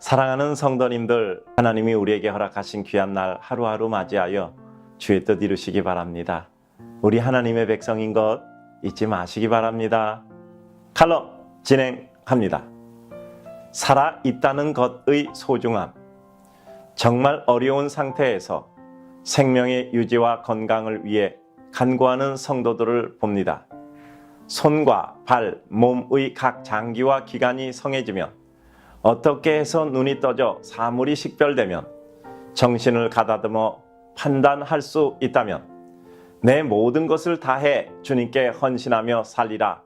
사랑하는 성도님들, 하나님이 우리에게 허락하신 귀한 날 하루하루 맞이하여 주의 뜻 이루시기 바랍니다. 우리 하나님의 백성인 것 잊지 마시기 바랍니다. 칼럼 진행합니다. 살아 있다는 것의 소중함. 정말 어려운 상태에서 생명의 유지와 건강을 위해 간구하는 성도들을 봅니다. 손과 발, 몸의 각 장기와 기관이 성해지면 어떻게 해서 눈이 떠져 사물이 식별되면 정신을 가다듬어 판단할 수 있다면 내 모든 것을 다해 주님께 헌신하며 살리라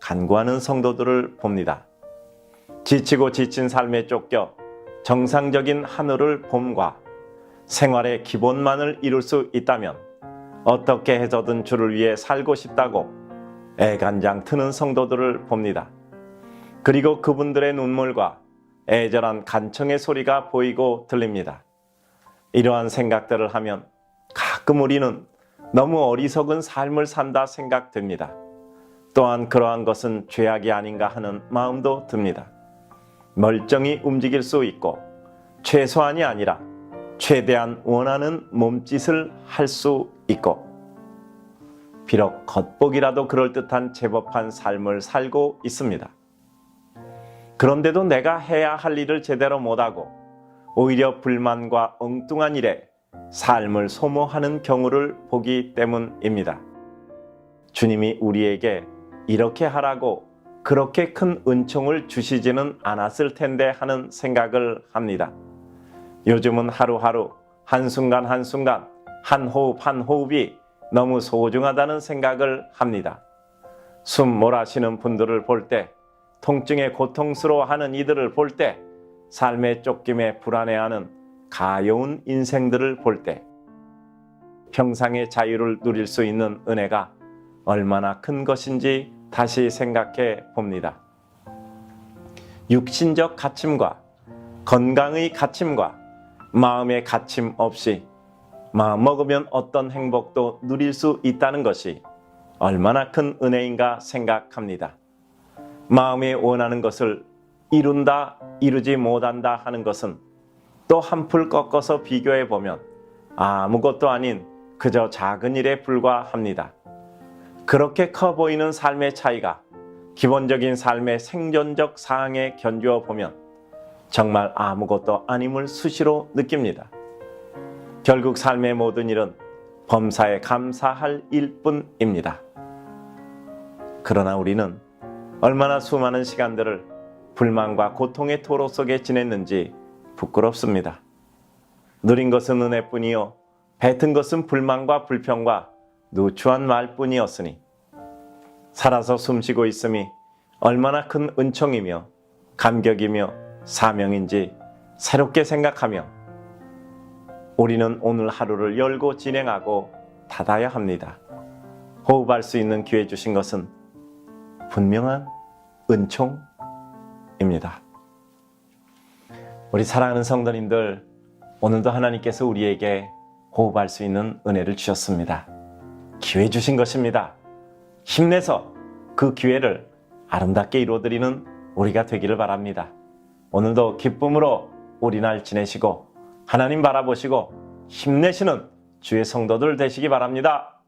간구하는 성도들을 봅니다. 지치고 지친 삶에 쫓겨 정상적인 하늘을 봄과 생활의 기본만을 이룰 수 있다면 어떻게 해서든 주를 위해 살고 싶다고 애간장 트는 성도들을 봅니다. 그리고 그분들의 눈물과 애절한 간청의 소리가 보이고 들립니다. 이러한 생각들을 하면 가끔 우리는 너무 어리석은 삶을 산다 생각됩니다. 또한 그러한 것은 죄악이 아닌가 하는 마음도 듭니다. 멀쩡히 움직일 수 있고 최소한이 아니라 최대한 원하는 몸짓을 할 수 있고 비록 겉보기라도 그럴듯한 제법한 삶을 살고 있습니다. 그런데도 내가 해야 할 일을 제대로 못하고 오히려 불만과 엉뚱한 일에 삶을 소모하는 경우를 보기 때문입니다. 주님이 우리에게 이렇게 하라고 그렇게 큰 은총을 주시지는 않았을 텐데 하는 생각을 합니다. 요즘은 하루하루 한순간 한순간 한 호흡 한 호흡이 너무 소중하다는 생각을 합니다. 숨 몰아쉬는 분들을 볼 때, 통증에 고통스러워하는 이들을 볼 때, 삶의 쫓김에 불안해하는 가여운 인생들을 볼 때, 평상의 자유를 누릴 수 있는 은혜가 얼마나 큰 것인지 다시 생각해 봅니다. 육신적 가침과 건강의 가침과 마음의 가침 없이 마음 먹으면 어떤 행복도 누릴 수 있다는 것이 얼마나 큰 은혜인가 생각합니다. 마음에 원하는 것을 이룬다, 이루지 못한다 하는 것은 또 한풀 꺾어서 비교해 보면 아무것도 아닌 그저 작은 일에 불과합니다. 그렇게 커 보이는 삶의 차이가 기본적인 삶의 생존적 사항에 견주어 보면 정말 아무것도 아님을 수시로 느낍니다. 결국 삶의 모든 일은 범사에 감사할 일뿐입니다. 그러나 우리는 얼마나 수많은 시간들을 불만과 고통의 토로 속에 지냈는지 부끄럽습니다. 누린 것은 은혜뿐이요 뱉은 것은 불만과 불평과 누추한 말뿐이었으니 살아서 숨쉬고 있음이 얼마나 큰 은총이며 감격이며 사명인지 새롭게 생각하며 우리는 오늘 하루를 열고 진행하고 닫아야 합니다. 호흡할 수 있는 기회 주신 것은 분명한 은총입니다. 우리 사랑하는 성도님들, 오늘도 하나님께서 우리에게 호흡할 수 있는 은혜를 주셨습니다. 기회 주신 것입니다. 힘내서 그 기회를 아름답게 이루어드리는 우리가 되기를 바랍니다. 오늘도 기쁨으로 우리 날 지내시고 하나님 바라보시고 힘내시는 주의 성도들 되시기 바랍니다.